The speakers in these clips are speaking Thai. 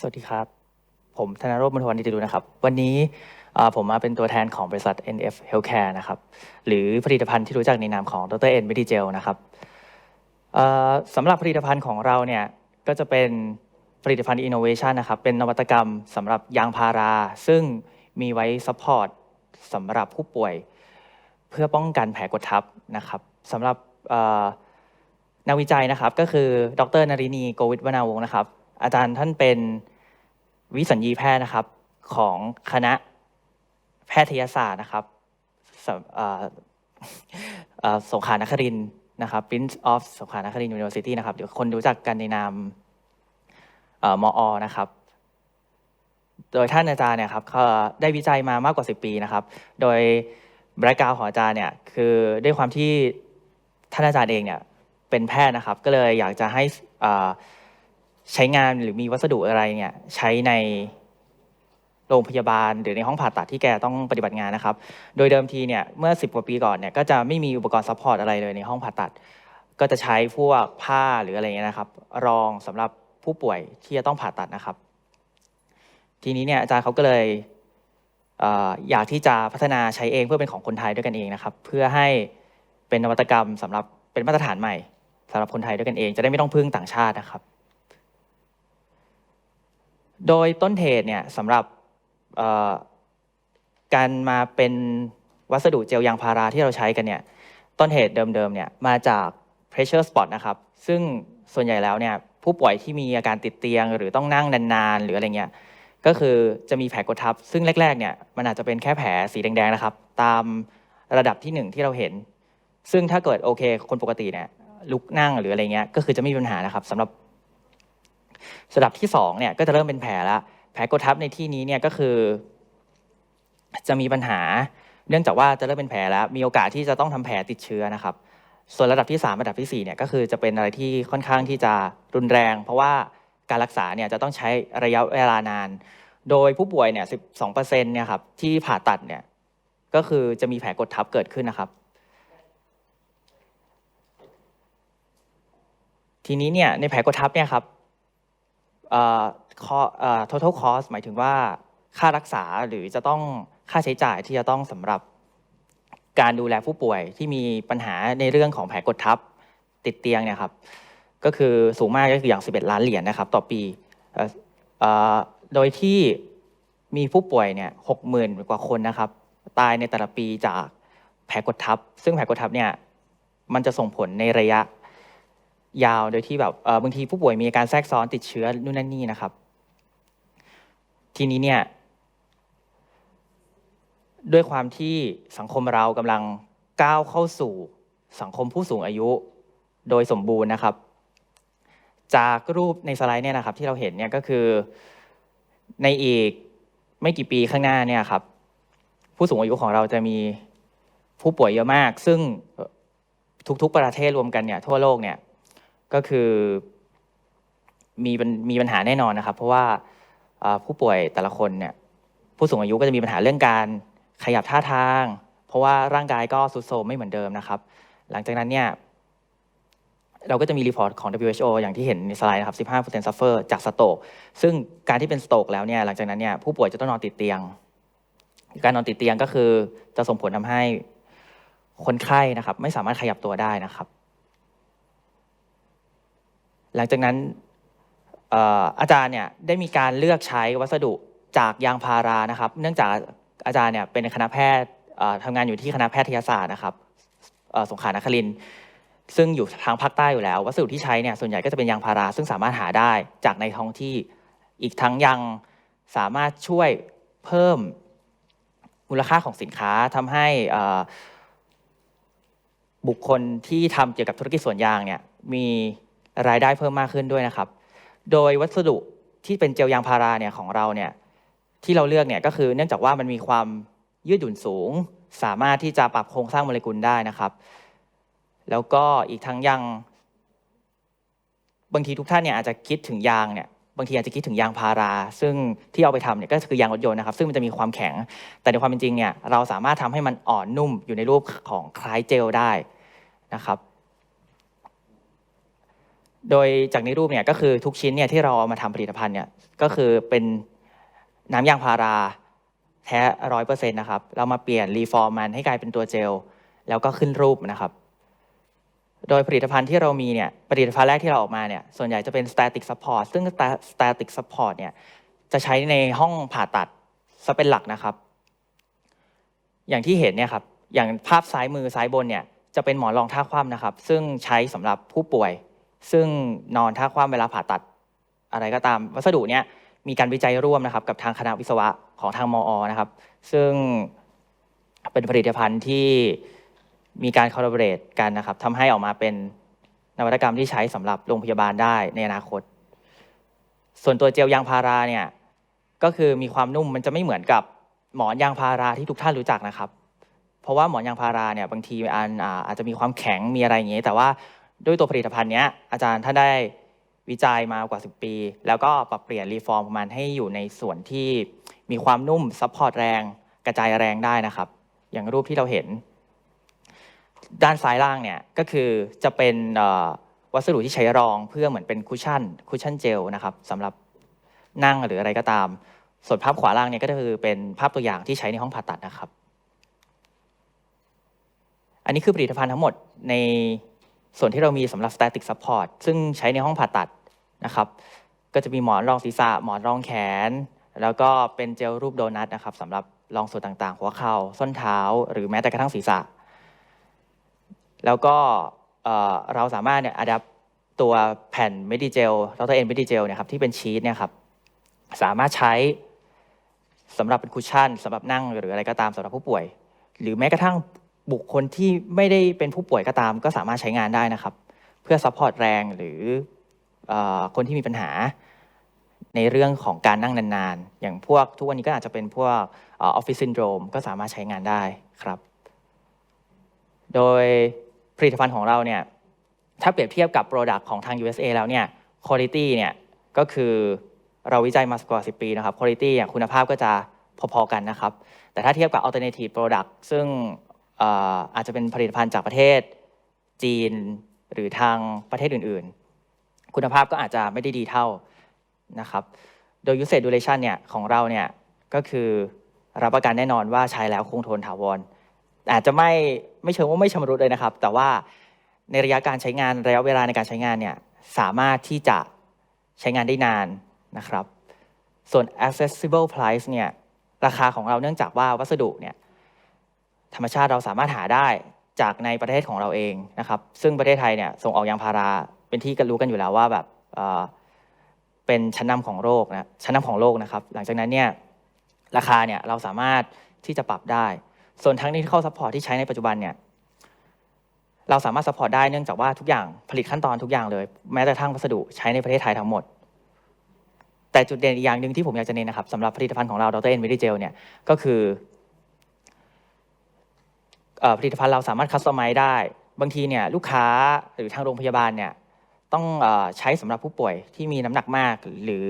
สวัสดีครับ ผมธนโรจน์มณฑวันดิติดูนะครับ วันนี้ผมมาเป็นตัวแทนของบริษัท NF Healthcare นะครับ หรือผลิตภัณฑ์ที่รู้จักในนามของ Dr. N Medigel นะครับสำหรับผลิตภัณฑ์ของเราเนี่ย ก็จะเป็นผลิตภัณฑ์ innovation นะครับ เป็นนวัตกรรมสำหรับยางพารา ซึ่งมีไว้ support สำหรับผู้ป่วย เพื่อป้องกันแผลกดทับนะครับสำหรับนักวิจัยนะครับ ก็คือ ดรนรินีโกวิทวนาวงศ์นะครับ อาจารย์ท่านเป็นวิสัญญีแพทย์นะครับ ของคณะแพทยศาสตร์นะครับสำเอ่อเอ่อสงขลานครินนะครับ Prince of สงขลานครินทร์ University นะครับเดี๋ยวคนรู้จักกันในนามเอ่ออนะครับ โดยท่านอาจารย์เนี่ยครับได้วิจัยมามากกว่า 10 ปีนะครับ โดยแบรกาวของอาจารย์เนี่ยคือด้วยความที่ท่านอาจารย์เองเนี่ยเป็นแพทย์นะครับ ก็เลยอยากจะให้ ใช้งานหรือมีวัสดุอะไรเนี่ยใช้ในโรงพยาบาลหรือในห้องผ่าตัดที่แกต้องปฏิบัติงานนะครับ โดยเดิมทีเนี่ยเมื่อ 10 กว่าปีก่อนเนี่ยก็จะไม่มีอุปกรณ์ซัพพอร์ตอะไรเลยในห้องผ่าตัด ก็จะใช้พวกผ้าหรืออะไรเงี้ยนะครับ รองสำหรับผู้ป่วยที่จะต้องผ่าตัดนะครับ ทีนี้เนี่ยอาจารย์เขาก็เลยเอออยากที่จะพัฒนาใช้เองเพื่อเป็นของคนไทยด้วยกันเองนะครับ เพื่อให้เป็นนวัตกรรมสำหรับเป็นมาตรฐานใหม่สำหรับคนไทยด้วยกันเอง จะได้ไม่ต้องพึ่งต่างชาตินะครับ โดยต้นเหตุเนี่ยสำหรับการมาเป็นวัสดุเจลยางพาราที่เราใช้กันเนี่ยต้นเหตุเดิมๆเนี่ยมาจาก pressure spot นะครับซึ่งส่วนใหญ่แล้วเนี่ยผู้ป่วยที่มีอาการติดเตียง หรือต้องนั่งนานๆ หรืออะไรเงี้ยก็คือจะมีแผลกดทับ ซึ่งแรกๆเนี่ยมันอาจจะเป็นแค่แผลสีแดงๆนะครับ ตามระดับที่หนึ่งที่เราเห็น ซึ่งถ้าเกิดโอเค คนปกติเนี่ยลุกนั่งหรืออะไรเงี้ยก็คือจะไม่มีปัญหานะครับสำหรับ ระดับที่สองเนี่ยก็จะเริ่มเป็นแผลละแผลกดทับในที่นี้เนี่ยก็คือ จะมีปัญหา เนื่องจากว่าจะเริ่มเป็นแผลแล้ว มีโอกาสที่จะต้องทำแผลติดเชื้อนะครับ ส่วนระดับที่ 3 ระดับที่4เนี่ยก็คือจะเป็นอะไรที่ค่อนข้างที่จะรุนแรง เพราะว่าการรักษาเนี่ยจะต้องใช้ระยะเวลานาน โดยผู้ป่วยเนี่ย12%เนี่ยครับที่ผ่าตัดเนี่ยก็คือจะมีแผลกดทับเกิดขึ้นนะครับ ทีนี้เนี่ยในแผลกดทับเนี่ยครับ total cost หมายถึงว่าค่ารักษาหรือจะต้องค่าใช้จ่ายที่จะต้องสำหรับการดูแลผู้ป่วยที่มีปัญหาในเรื่องของแผลกดทับติดเตียงเนี่ยครับก็คือสูงมากก็คืออย่าง 11 ล้านเหรียญนะครับ ต่อปีโดยที่มีผู้ป่วยเนี่ย60,000กว่าคนนะครับ ตายในแต่ละปีจากแผลกดทับ ซึ่งแผลกดทับเนี่ยมันจะส่งผลในระยะ ยาวโดยที่แบบบางทีผู้ป่วยมีอาการแทรกซ้อนติดเชื้อนู่นนั่นนี่นะครับ ทีนี้เนี่ยด้วยความที่สังคมเรากำลังก้าวเข้าสู่สังคมผู้สูงอายุโดยสมบูรณ์นะครับ จากรูปในสไลด์เนี่ยนะครับ ที่เราเห็นเนี่ยก็คือในอีกไม่กี่ปีข้างหน้าเนี่ยครับ ผู้สูงอายุของเราจะมีผู้ป่วยเยอะมาก ซึ่งทุกๆประเทศรวมกันเนี่ยทั่วโลกเนี่ย ก็คือมีมีปัญหาแน่นอนนะครับ เพราะว่าผู้ป่วยแต่ละคนเนี่ยผู้สูงอายุก็จะมีปัญหาเรื่องการขยับท่าทาง เพราะว่าร่างกายก็ทรุดโทรมไม่เหมือนเดิมนะครับ หลังจากนั้นเนี่ยเราก็จะมีรีพอร์ตของ WHO อย่างที่เห็นในสไลด์นะครับ15% suffer จากสโตกซึ่งการที่เป็นสโตกแล้วเนี่ยหลังจากนั้นเนี่ยผู้ป่วยจะต้องนอนติดเตียง การนอนติดเตียงก็คือจะส่งผลทำให้คนไข้นะครับ ไม่สามารถขยับตัวได้นะครับ หลังจากนั้นอาจารย์เนี่ยได้มีการเลือกใช้วัสดุจากยางพารานะครับ เนื่องจากอาจารย์เนี่ยเป็นคณะแพทย์ทำงานอยู่ที่คณะแพทยศาสตร์นะครับสงขลานครินทร์ซึ่งอยู่ทางภาคใต้อยู่แล้ว วัสดุที่ใช้เนี่ยส่วนใหญ่ก็จะเป็นยางพารา ซึ่งสามารถหาได้จากในท้องที่อีกทั้งยังสามารถช่วยเพิ่มมูลค่าของสินค้าทำให้บุคคลที่ทำเกี่ยวกับธุรกิจสวนยางเนี่ยมี รายได้เพิ่มมากขึ้นด้วยนะครับ โดยวัสดุที่เป็นเจลยางพาราเนี่ยของเราเนี่ยที่เราเลือกเนี่ยก็คือเนื่องจากว่ามันมีความยืดหยุ่นสูง สามารถที่จะปรับโครงสร้างโมเลกุลได้นะครับ แล้วก็อีกทั้งยัง บางทีทุกท่านเนี่ยอาจจะคิดถึงยางเนี่ยบางทีอาจจะคิดถึงยางพารา ซึ่งที่เอาไปทำเนี่ยก็คือยางรถยนต์นะครับ ซึ่งมันจะมีความแข็ง แต่ในความเป็นจริงเนี่ยเราสามารถทำให้มันอ่อนนุ่มอยู่ในรูปของคล้ายเจลได้นะครับ โดยจากในรูปเนี่ยก็คือทุกชิ้นเนี่ยที่เราเอามาทำผลิตภัณฑ์เนี่ยก็คือเป็นน้ำยางพาราแท้ร้อยเปอร์เซ็นต์นะครับ เรามาเปลี่ยนรีฟอร์มมันให้กลายเป็นตัวเจล แล้วก็ขึ้นรูปนะครับ โดยผลิตภัณฑ์ที่เรามีเนี่ยผลิตภัณฑ์แรกที่เราออกมาเนี่ยส่วนใหญ่จะเป็น static support ซึ่ง static support เนี่ยจะใช้ในห้องผ่าตัดซะเป็นหลักนะครับ อย่างที่เห็นเนี่ยครับอย่างภาพซ้ายมือซ้ายบนเนี่ยจะเป็นหมอนรองท่าคว่ำนะครับ ซึ่งใช้สำหรับผู้ป่วย ซึ่งนอนท่าคว่ำเวลาผ่าตัดอะไรก็ตาม วัสดุเนี้ยมีการวิจัยร่วมนะครับกับทางคณะวิศวะของทางมอนะครับ ซึ่งเป็นผลิตภัณฑ์ที่มีการคอลลาบเรตกันนะครับทำให้ออกมาเป็นนวัตกรรมที่ใช้สำหรับโรงพยาบาลได้ในอนาคต ส่วนตัวเจลยางพาราเนี่ยก็คือมีความนุ่มมันจะไม่เหมือนกับหมอนยางพาราที่ทุกท่านรู้จักนะครับ เพราะว่าหมอนยางพาราเนี่ยบางทีอันอาอาจจะมีความแข็งมีอะไรอย่างเงี้ยแต่ว่า ด้วยตัวผลิตภัณฑ์เนี้ยอาจารย์ท่านได้วิจัยมากว่า 10 ปี แล้วก็ปรับเปลี่ยนรีฟอร์มมันให้อยู่ในส่วนที่มีความนุ่มซัพพอร์ตแรงกระจายแรงได้นะครับ อย่างรูปที่เราเห็น ด้านซ้ายล่างเนี่ยก็คือจะเป็นวัสดุที่ใช้รองเพื่อเหมือนเป็นคุชชั่นคุชชั่นเจลนะครับสำหรับนั่งหรืออะไรก็ตาม ส่วนภาพขวาล่างเนี่ยก็คือเป็นภาพตัวอย่างที่ใช้ในห้องผ่าตัดนะครับ อันนี้คือผลิตภัณฑ์ทั้งหมดใน ส่วนที่เรามีสำหรับ static support ซึ่งใช้ในห้องผ่าตัดนะครับ ก็จะมีหมอนรองศีรษะ หมอนรองแขน แล้วก็เป็นเจลรูปโดนัทนะครับสำหรับรองส่วนต่างๆ หัวเข่าส้นเท้า หรือแม้แต่กระทั่งศีรษะ แล้วก็เอ่อเราสามารถเนี่ยอัดตัวแผ่นเมดิเจลดรเอ็นเมดิเจลเนี่ยครับที่เป็นชีสเนี่ยครับสามารถใช้สำหรับเป็นคุชชั่นสำหรับนั่งหรืออะไรก็ตามสำหรับผู้ป่วย หรือแม้กระทั่ง บุคคลที่ไม่ได้เป็นผู้ป่วยก็ตาม ก็สามารถใช้งานได้นะครับ เพื่อซัพพอร์ตแรงหรือคนที่มีปัญหาในเรื่องของการนั่งนานๆ อย่างพวกทุกวันนี้ก็อาจจะเป็นพวกออฟฟิศซินโดรมก็สามารถใช้งานได้ครับ โดยผลิตภัณฑ์ของเราเนี่ยถ้าเปรียบเทียบกับ Product ของทาง USA แล้วเนี่ย Quality เนี่ยก็คือเราวิจัยมากว่า 10 ปีนะครับ Quality เนี่ยคุณภาพก็จะพอๆกันนะครับ แต่ถ้าเทียบกับ Alternative Product ซึ่ง อ่ออาจจะเป็นผลิตภัณฑ์จากประเทศจีนหรือทางประเทศอื่น ๆ คุณภาพก็อาจจะไม่ได้ดีเท่านะครับ โดย usage duration เนี่ยของเราเนี่ยก็คือรับประกันแน่นอนว่าใช้แล้วคงทนถาวร อาจจะไม่ไม่เชิงว่าไม่ชำรุดเลยนะครับ แต่ว่าในระยะการใช้งานระยะเวลาในการใช้งานเนี่ยสามารถที่จะใช้งานได้นานนะครับ ส่วน accessible price เนี่ยราคาของเราเนื่องจากว่าวัสดุเนี่ย ธรรมชาติเราสามารถหาได้จากในประเทศของเราเองนะครับ ซึ่งประเทศไทยเนี่ยส่งออกยางพาราเป็นที่กันรู้กันอยู่แล้วว่าแบบเป็นชั้นนำของโลกนะชั้นนำของโลกนะครับ หลังจากนั้นเนี่ยราคาเนี่ยเราสามารถที่จะปรับได้ ส่วนทั้งนี้ที่เข้าซัพพอร์ตที่ใช้ในปัจจุบันเนี่ยเราสามารถซัพพอร์ตได้เนื่องจากว่าทุกอย่างผลิตขั้นตอนทุกอย่างเลย แม้แต่ทั้งวัสดุใช้ในประเทศไทยทั้งหมด แต่จุดเด่นอีกอย่างหนึ่งที่ผมอยากจะเน้นนะครับสำหรับผลิตภัณฑ์ของเราดรเอ็นวิดิเจลเนี่ยก็คือ ผลิตภัณฑ์เราสามารถคัสตอมไมซ์ได้ บางทีเนี่ยลูกค้าหรือทางโรงพยาบาลเนี่ยต้องอใช้สำหรับผู้ป่วยที่มีน้ำหนักมาก หรือ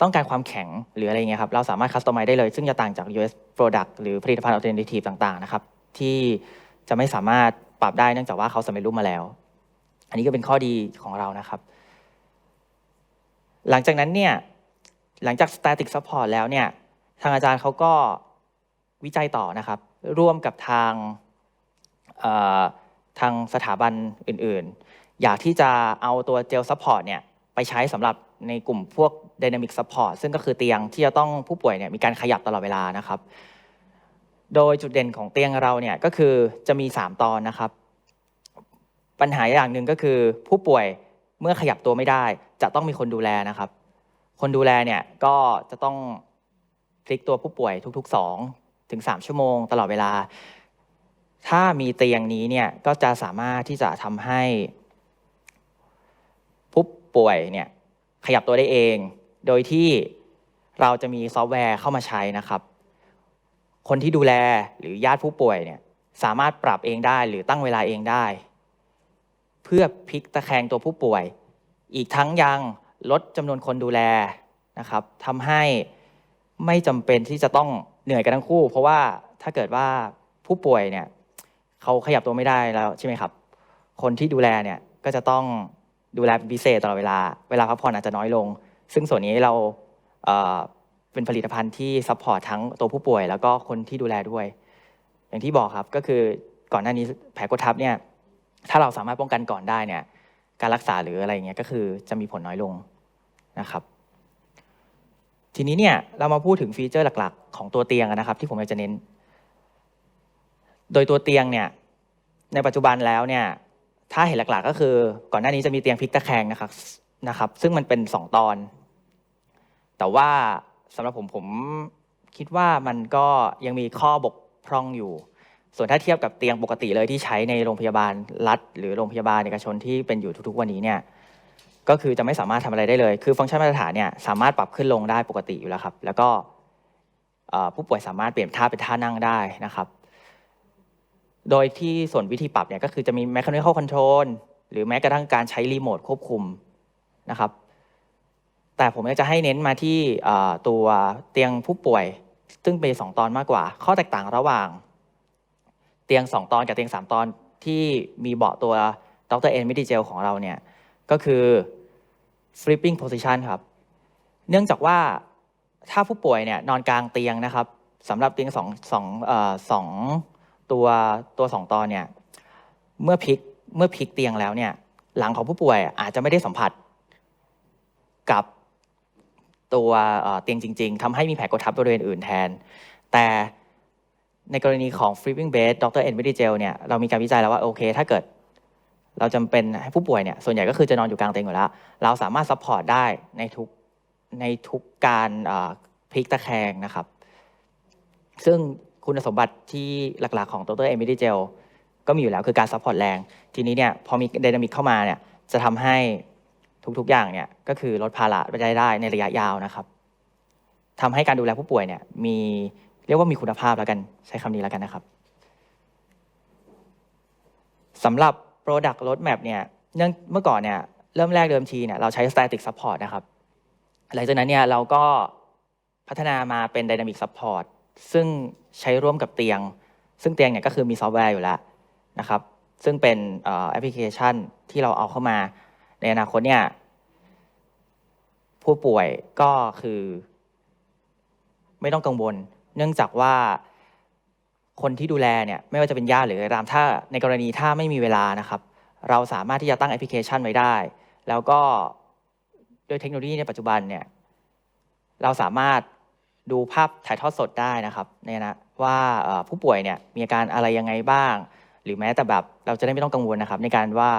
ต้องการความแข็งหรืออะไรเงี้ยครับเราสามารถคัสตอมไมซ์ได้เลย ซึ่งจะต่างจาก US Product หรือผลิตภัณฑ์ Alternative ต่างๆนะครับที่จะไม่สามารถปรับได้เนื่องจากว่าเขาสำเร็จรูปมาแล้ว อันนี้ก็เป็นข้อดีของเรานะครับ หลังจากนั้นเนี่ยหลังจาก static support แล้วเนี่ยทางอาจารย์เขาก็วิจัยต่อนะครับ ร่วมกับทางทางสถาบันอื่นๆ อยากที่จะเอาตัวเจล support เนี่ยไปใช้สำหรับในกลุ่มพวก dynamic support ซึ่งก็คือเตียงที่จะต้องผู้ป่วยเนี่ยมีการขยับตลอดเวลานะครับ โดยจุดเด่นของเตียงเราเนี่ยก็คือจะมี 3 ตอนนะครับ ปัญหาอย่างหนึ่งก็คือผู้ป่วยเมื่อขยับตัวไม่ได้ จะต้องมีคนดูแลนะครับ คนดูแลเนี่ยก็จะต้องพลิกตัวผู้ป่วยทุกๆ 2 ถึง 3 ชั่วโมง ตลอดเวลา ถ้ามีเตียงนี้เนี่ยก็จะสามารถที่จะทำให้ผู้ป่วยเนี่ยขยับตัวได้เอง โดยที่เราจะมีซอฟต์แวร์เข้ามาใช้นะครับ คนที่ดูแลหรือญาติผู้ป่วยเนี่ยสามารถปรับเองได้หรือตั้งเวลาเองได้ เพื่อพลิกตะแคงตัวผู้ป่วย อีกทั้งยังลดจำนวนคนดูแลนะครับทำให้ไม่จำเป็นที่จะต้อง เหนื่อยกันทั้งคู่ เพราะว่าถ้าเกิดว่าผู้ป่วยเนี่ยเขาขยับตัวไม่ได้แล้วใช่ไหมครับ คนที่ดูแลเนี่ยก็จะต้องดูแลเป็นพิเศษตลอดเวลา เวลาพักผ่อนอาจจะน้อยลง ซึ่งส่วนนี้เราเเป็นผลิตภัณฑ์ที่ซัพพอร์ตทั้งตัวผู้ป่วย แล้วก็คนที่ดูแลด้วย อย่างที่บอกครับก็คือก่อนหน้านี้แผลกดทับเนี่ยถ้าเราสามารถป้องกันก่อนได้เนี่ยการรักษาหรืออะไรอย่างเงี้ยก็คือจะมีผลน้อยลงนะครับ ทีนี้เนี่ยเรามาพูดถึงฟีเจอร์หลักๆ ของตัวเตียงนะครับ ที่ผมอยากจะเน้น โดยตัวเตียงเนี่ยในปัจจุบันแล้วเนี่ยถ้าเห็นหลักๆ ก็คือ ก่อนหน้านี้จะมีเตียงพลิกตะแคงนะครับนะครับ ซึ่งมันเป็นสองตอน แต่ว่าสำหรับผมผมคิดว่ามันก็ยังมีข้อบกพร่องอยู่ ส่วนถ้าเทียบกับเตียงปกติเลยที่ใช้ในโรงพยาบาลรัฐ หรือโรงพยาบาลเอกชนที่เป็นอยู่ทุกๆวันนี้เนี่ย ก็คือจะไม่สามารถทำอะไรได้เลย คือฟังก์ชันมาตรฐานเนี่ยสามารถปรับขึ้นลงได้ปกติอยู่แล้วครับ แล้วก็ผู้ป่วยสามารถเปลี่ยนท่าเป็นท่านั่งได้นะครับ โดยที่ส่วนวิธีปรับเนี่ยก็คือจะมี mechanical control หรือแม้กระทั่งการใช้รีโมทควบคุมนะครับ แต่ผมจะให้เน้นมาที่ตัวเตียงผู้ป่วย ซึ่งเป็นสองตอนมากกว่า ข้อแตกต่างระหว่าง เตียง2ตอนกับเตียง3ตอนที่มีเบาะตัวดรเอ็นมิดิเจลของเราเนี่ยก็คือ flipping position ครับ เนื่องจากว่าถ้าผู้ป่วยเนี่ยนอนกลางเตียงนะครับสำหรับเตียงสองสองเอ่อสองตัวตัวสองตอนเนี่ยเมื่อพลิกเมื่อพลิกเตียงแล้วเนี่ยหลังของผู้ป่วยอาจจะไม่ได้สัมผัสกับตัวเตียงจริง ๆทำให้มีแผลกดทับบริเวณอื่นแทน แต่ในกรณีของ flipping bed ดรเอ็นมิดิเจลเนี่ยเรามีการวิจัยแล้วว่าโอเค ถ้าเกิด เราจำเป็นให้ผู้ป่วยเนี่ยส่วนใหญ่ก็คือจะนอนอยู่กลางเตียงอยู่แล้ว เราสามารถซัพพอร์ตได้ในทุกในทุกการพลิกตะแคงนะครับ ซึ่งคุณสมบัติที่หลักๆ ของตัวเตอร์เอมิดีเจลก็มีอยู่แล้วคือการซัพพอร์ตแรง ทีนี้เนี่ยพอมีไดนามิกเข้ามาเนี่ยจะทำให้ทุกๆอย่างเนี่ยก็คือลดภาระไปได้ได้ในระยะยาวนะครับทำให้การดูแลผู้ป่วยเนี่ยมีเรียกว่ามีคุณภาพแล้วกันใช้คำนี้แล้วกันนะครับสำหรับ Product Roadmap เนี่ยเนื่องเมื่อก่อนเนี่ยเริ่มแรกเดิมทีเนี่ยเราใช้ Static Support นะครับ หลังจากนั้นเนี่ยเราก็พัฒนามาเป็น Dynamic Support ซึ่งใช้ร่วมกับเตียง ซึ่งเตียงเนี่ยก็คือมีซอฟต์แวร์อยู่แล้วนะครับ ซึ่งเป็นแอปพลิเคชันที่เราเอาเข้ามา ในอนาคตเนี่ยผู้ป่วยก็คือ ไม่ต้องกังวล เนื่องจากว่า คนที่ดูแลเนี่ยไม่ว่าจะเป็นญาติหรืออะไรตามถ้าในกรณีถ้าไม่มีเวลานะครับ เราสามารถที่จะตั้งแอปพลิเคชันไว้ได้ แล้วก็ด้วยเทคโนโลยีในปัจจุบันเนี่ยเราสามารถดูภาพถ่ายทอดสดได้นะครับในนะว่าผู้ป่วยเนี่ยมีอาการอะไรยังไงบ้าง หรือแม้แต่แบบเราจะได้ไม่ต้องกังวลนะครับ ในการว่า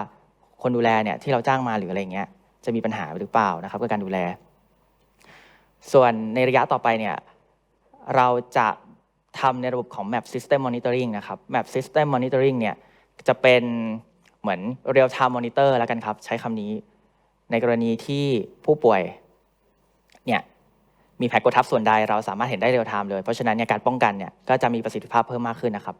คนดูแลเนี่ยที่เราจ้างมาหรืออะไรเงี้ยจะมีปัญหาหรือเปล่านะครับกับการดูแล ส่วนในระยะต่อไปเนี่ยเราจะ ทำในระบบของ Map System Monitoring นะครับ Map System Monitoring เนี่ยจะเป็นเหมือน Real Time Monitor แล้วกันครับ ใช้คำนี้ ในกรณีที่ผู้ป่วยเนี่ยมีแผลกดทับส่วนใดเราสามารถเห็นได้เรียลไทม์เลย เพราะฉะนั้นเนี่ยการป้องกันเนี่ยก็จะมีประสิทธิภาพเพิ่มมากขึ้นนะครับ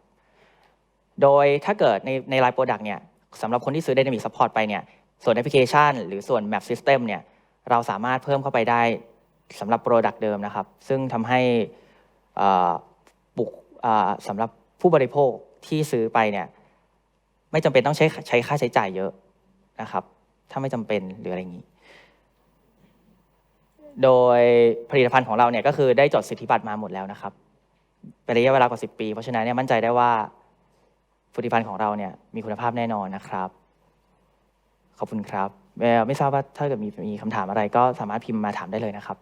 โดยถ้าเกิดในในไลน์โปรดักต์เนี่ยสำหรับคนที่ซื้อ Dynamic Support ไปเนี่ยส่วนแอปพลิเคชัน หรือส่วน Map System เนี่ยเราสามารถเพิ่มเข้าไปได้สำหรับโปรดักต์เดิมนะครับ ซึ่งทำให้อ่า สำหรับผู้บริโภคที่ซื้อไปเนี่ยไม่จำเป็นต้องใช้ใช้ค่าใช้จ่ายเยอะนะครับ ถ้าไม่จำเป็นหรืออะไรอย่างนี้ โดยผลิตภัณฑ์ของเราเนี่ยก็คือได้จดสิทธิบัตรมาหมดแล้วนะครับเป็นระยะเวลากว่า 10 ปี เพราะฉะนั้นเนี่ยมั่นใจได้ว่าผลิตภัณฑ์ของเราเนี่ยมีคุณภาพแน่นอนนะครับ ขอบคุณครับ ไม่ทราบว่าถ้าเกิดมีมีคำถามอะไรก็สามารถพิมพ์มาถามได้เลยนะครับ